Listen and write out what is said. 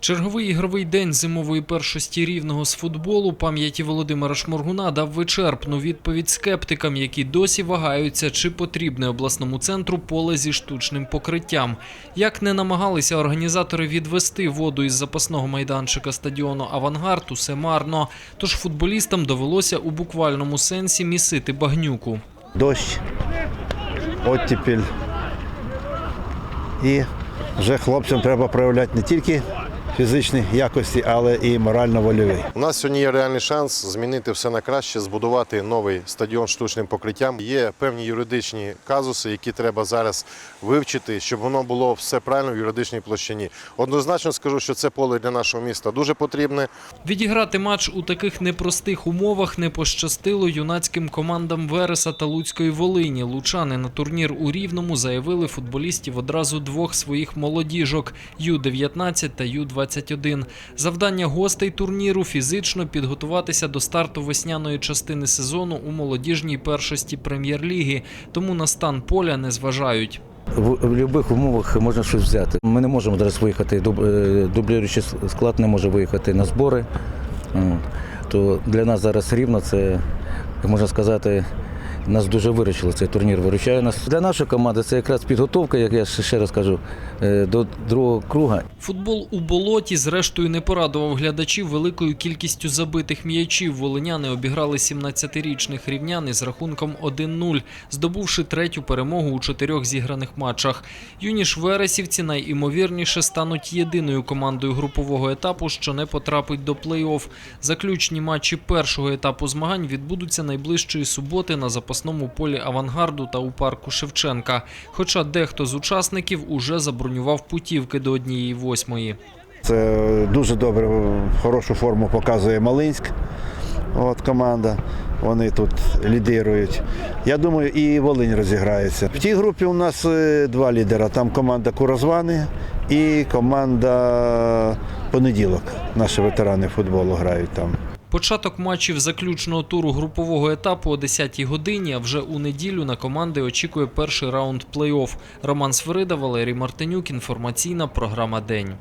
Черговий ігровий день зимової першості рівного з футболу пам'яті Володимира Шморгуна дав вичерпну відповідь скептикам, які досі вагаються, чи потрібне обласному центру поле зі штучним покриттям. Як не намагалися організатори відвести воду із запасного майданчика стадіону Авангард, усе марно. Тож футболістам довелося у буквальному сенсі місити багнюку. дощ, оттепіль. І вже хлопцям треба проявляти не тільки фізичні якості, але і морально-вольові. У нас сьогодні є реальний шанс змінити все на краще, збудувати новий стадіон штучним покриттям. Є певні юридичні казуси, які треба зараз вивчити, щоб воно було все правильно в юридичній площині. Однозначно скажу, що це поле для нашого міста дуже потрібне. Відіграти матч у таких непростих умовах не пощастило юнацьким командам Вереса та Луцької Волині. Лучани на турнір у Рівному заявили футболістів одразу двох своїх молодіжок Ю-19 та Ю-21. Завдання гостей турніру фізично підготуватися до старту весняної частини сезону у молодіжній першості прем'єр-ліги, тому на стан поля не зважають. В, будь-яких умовах можна щось взяти. Ми не можемо зараз виїхати, е, дублюючий склад не може виїхати на збори. То для нас зараз рівно це, можна сказати, нас дуже виручило цей турнір. Виручає нас. Для нашої команди це якраз підготовка, як я ще раз кажу, е, до другого круга. Футбол у болоті, зрештою, не порадував глядачів великою кількістю забитих м'ячів. Волиняни обіграли 17-річних рівнян із рахунком 1-0, здобувши третю перемогу у чотирьох зіграних матчах. Юні ж вересівці найімовірніше стануть єдиною командою групового етапу, що не потрапить до плей-офф. Заключні матчі першого етапу змагань відбудуться найближчої суботи на запасному полі авангарду та у парку Шевченка. Хоча дехто з учасників уже забронював путівки до однієї восьмої. Це дуже добре, хорошу форму показує Малинськ. От команда. Вони тут лідирують. Я думаю, і Волинь розіграється. В тій групі у нас е, два лідера. Там команда Курозвани і команда Понеділок. Наші ветерани футболу грають там. Початок матчів заключного туру групового етапу о 10-й годині, а вже у неділю на команди очікує перший раунд плей-офф. Роман Свирида, Валерій Мартинюк, інформаційна програма День.